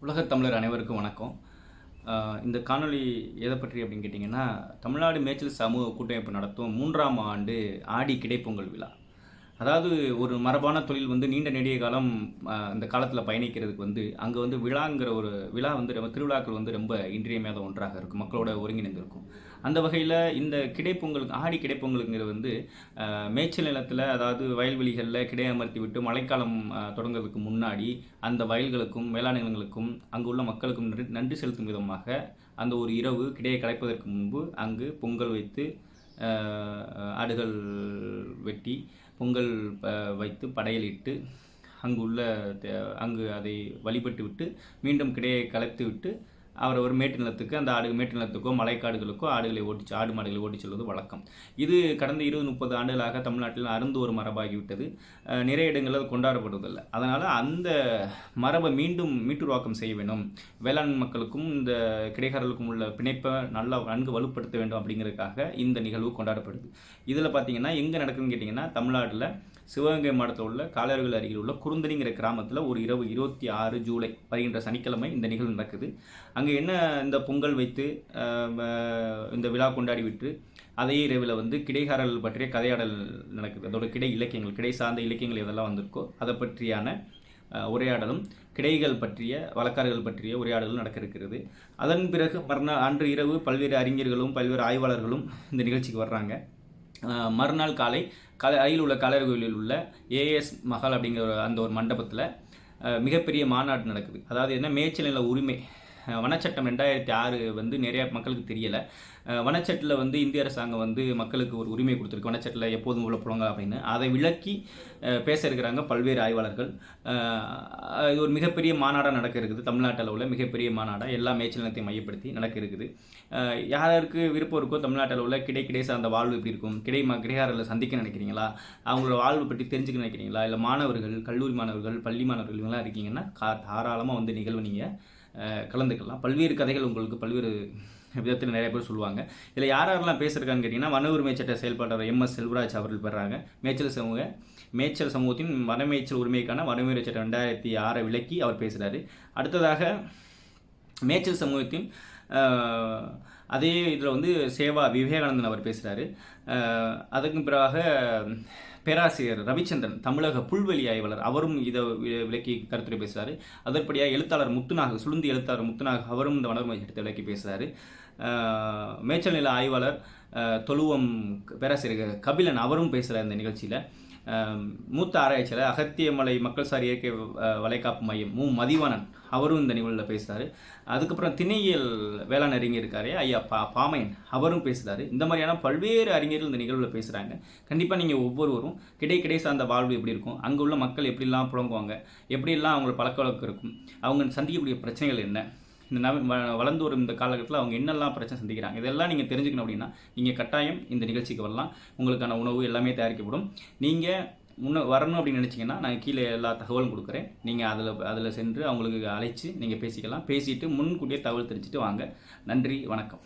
உலகத் தமிழர் அனைவருக்கும் வணக்கம். இந்த காணொளி எதை பற்றி அப்படின்னு கேட்டிங்கன்னா தமிழ்நாடு மேய்ச்சல் சமூக கூட்டமைப்பு நடத்தும் மூன்றாம் ஆண்டு ஆடி கிடைப்பொங்கல் விழா. அதாவது ஒரு மரபான தொழில் வந்து நீண்ட நெடிய காலம் இந்த காலத்தில் பயணிக்கிறதுக்கு வந்து அங்கே வந்து விழாங்கிற ஒரு விழா வந்து ரொம்ப திருவிழாக்கள் வந்து ரொம்ப இன்றியமையாத ஒன்றாக இருக்கும். மக்களோட ஒருங்கிணைந்திருக்கும். அந்த வகையில் இந்த கிடைப்பொங்கலுக்கு ஆடி கிடைப்பொங்கலுங்கிறது வந்து மேய்ச்சல் நிலத்தில் அதாவது வயல்வெளிகளில் கிடை அமர்த்தி விட்டு மழைக்காலம் தொடங்குறதுக்கு முன்னாடி அந்த வயல்களுக்கும் வேளாண் நிலங்களுக்கும் அங்கு உள்ள மக்களுக்கும் நன்றி செலுத்தும் விதமாக அந்த ஒரு இரவு கிடையை கலைப்பதற்கு முன்பு அங்கு பொங்கல் வைத்து ஆடுகள் வெட்டி பொங்கல் ப- வைத்து படையலிட்டு அங்குள்ள தே- அங்கு அதை வழிபட்டு விட்டு மீண்டும் கிடையை கலைத்து விட்டு அவரை ஒரு மேட்டு நிலத்துக்கு அந்த ஆடு மேட்டு நிலத்துக்கோ மலைக்காடுகளுக்கோ ஆடுகளை ஓட்டிச்சு ஆடு மாடுகளை ஓட்டிச் செல்வது வழக்கம். இது கடந்த இருபது முப்பது ஆண்டுகளாக தமிழ்நாட்டில் அருந்து ஒரு மரபாகிவிட்டது. நிறைய இடங்களில் அது கொண்டாடப்படுவதில்லை. அதனால் அந்த மரபை மீண்டும் மீட்டுருவாக்கம் செய்ய வேண்டும். வேளாண் மக்களுக்கும் இந்த கிடைக்காரர்களுக்கும் உள்ள பிணைப்பை நல்லா நன்கு வலுப்படுத்த வேண்டும் அப்படிங்கிறதுக்காக இந்த நிகழ்வு கொண்டாடப்படுது. இதில் பார்த்தீங்கன்னா எங்கே நடக்குதுன்னு கேட்டிங்கன்னா தமிழ்நாட்டில் சிவகங்கை மாவட்டத்தில் உள்ள காளையார்கள் அருகில் உள்ள குறுந்தடிங்கிற கிராமத்தில் ஒரு இரவு இருபத்தி ஆறு ஜூலை வருகின்ற சனிக்கிழமை இந்த நிகழ்வு நடக்குது. அங்கே என்ன இந்த பொங்கல் வைத்து இந்த விழா கொண்டாடி விட்டு அதே இரவில் வந்து கிடைகாரர்கள் பற்றிய கதையாடல் நடக்குது. அதோட கிடை இலக்கியங்கள் கிடை சார்ந்த இலக்கியங்கள் எதெல்லாம் வந்திருக்கோ அதை பற்றியான உரையாடலும் கிடைகள் பற்றிய வழக்காறுகள் பற்றிய உரையாடலும் நடக்க இருக்கிறது அதன் பிறகு மறுநாள் அன்று இரவு பல்வேறு அறிஞர்களும் பல்வேறு ஆய்வாளர்களும் இந்த நிகழ்ச்சிக்கு வர்றாங்க. மறுநாள் காலை கலையில் அருகில் உள்ள கலர் கோயிலில் உள்ள ஏஎஸ் மஹால் அப்படிங்கிற ஒரு- அந்த ஒரு மண்டபத்தில் மிகப்பெரிய மாநாடு நடக்குது. அதாவது என்ன? மேய்ச்சல் நில உரிமை. வனச்சட்டம் ரெண்டாயிரத்தி ஆறு வந்து நிறைய மக்களுக்கு தெரியலை. வனச்சட்டில் வந்து இந்திய அரசாங்கம் வந்து மக்களுக்கு ஒரு உரிமை கொடுத்துருக்கு. வனச்சட்டில் எப்போதும் உள்ள புலங்க அப்படின்னு. அதை விளக்கி பேச இருக்கிறாங்க பல்வேறு ஆய்வாளர்கள். இது ஒரு மிகப்பெரிய மாநாடாக நடக்க இருக்குது. தமிழ்நாட்டு அளவில் மிகப்பெரிய மாநாடாக எல்லா மேய்ச்சல் நிலத்தை மையப்படுத்தி நடக்க இருக்குது. யாருக்கு விருப்பம் இருக்கோ தமிழ்நாட்டு அளவில் கிடை கிடை சார்ந்த வாழ்வு எப்படி இருக்கும்? கிடை ம கிடையாரில் சந்திக்க நினைக்கிறீங்களா? அவங்களோட வாழ்வு பற்றி தெரிஞ்சுக்க நினைக்கிறீங்களா? இல்லை மாணவர்கள் கல்லூரி மாணவர்கள் பள்ளி மாணவர்கள் இவங்களாம் இருக்கீங்கன்னா கா தாராளமாக வந்து நிகழ்வு நீங்கள் கலந்துக்கலாம். பல்வேறு கதைகள் உங்களுக்கு பல்வேறு விதத்தில் நிறைய பேர் சொல்லுவாங்க. இதில் யார் யாரெல்லாம் பேசுகிறாங்கன்னு கேட்டிங்கன்னா வன உரிமை சட்ட செயல்பாட்டாளர் எம் எஸ் செல்வராஜ் அவர்கள் பெறாங்க. மேய்ச்சல் சமூக மேய்ச்சல் சமூகத்தின் வனமேய்ச்சல் உரிமைக்கான வன சட்டம் ரெண்டாயிரத்தி ஆறை விலக்கி அவர் பேசுகிறாரு அடுத்ததாக மேய்ச்சல் சமூகத்தின் அதே இதில் வந்து சேவா விவேகானந்தன் அவர் பேசுகிறாரு அதுக்கும் பிறகு பேராசிரியர் ரவிச்சந்திரன் தமிழக புல்வெளி ஆய்வாளர். அவரும் இதை விளக்கி கருத்துரை பேசுகிறார் அதற்படியாக எழுத்தாளர் முத்துநாக சுளுந்தி எழுத்தாளர் முத்துநாக அவரும் இந்த வனர்மை சட்டத்தை விளக்கி பேசுகிறார் மேய்ச்சல் நில ஆய்வாளர் தொழுவம் பேராசிரியர் கபிலன் அவரும் பேசுகிறார் இந்த நிகழ்ச்சியில். மூத்த ஆராய்ச்சியாளர் அகத்தியமலை மக்கள் சார் இயற்கை வலைக்காப்பு மையம் மு. மதிவாணன். அவரும் இந்த நிகழ்வில் பேசுகிறார் அதுக்கப்புறம் திணையியல் வேளாண் அறிஞர் இருக்காரு ஐயா பா பாமையன். அவரும் பேசுகிறாரு இந்த மாதிரியான பல்வேறு அறிஞர்கள் இந்த நிகழ்வில் பேசுகிறாங்க கண்டிப்பாக நீங்கள் ஒவ்வொருவரும் கிடை கிடை சார்ந்த வாழ்வு எப்படி இருக்கும்? அங்கே உள்ள மக்கள் எப்படிலாம் புழங்குவாங்க? எப்படிலாம் அவங்களோட பழக்க வழக்கம் இருக்கும்? அவங்க சந்திக்கக்கூடிய பிரச்சனைகள் என்ன? இந்த நவ வளர்ந்து வரும் இந்த காலகட்டத்தில் அவங்க என்னெல்லாம் பிரச்சனை சந்திக்கிறாங்க இதெல்லாம் நீங்கள் தெரிஞ்சுக்கணும் அப்படின்னா நீங்கள் கட்டாயம் இந்த நிகழ்ச்சிக்கு வரலாம். உங்களுக்கான உணவு எல்லாமே தயாரிக்கப்படும். நீங்கள் முன்ன வரணும் அப்படின்னு நினச்சிங்கன்னா நான் கீழே எல்லா தகவலும் கொடுக்குறேன். நீங்கள் அதில் அதில் சென்று அவங்களுக்கு அழைச்சி நீங்கள் பேசிக்கலாம். பேசிட்டு முன்கூட்டியே தகவல் தெரிஞ்சுட்டு வாங்க. நன்றி வணக்கம்.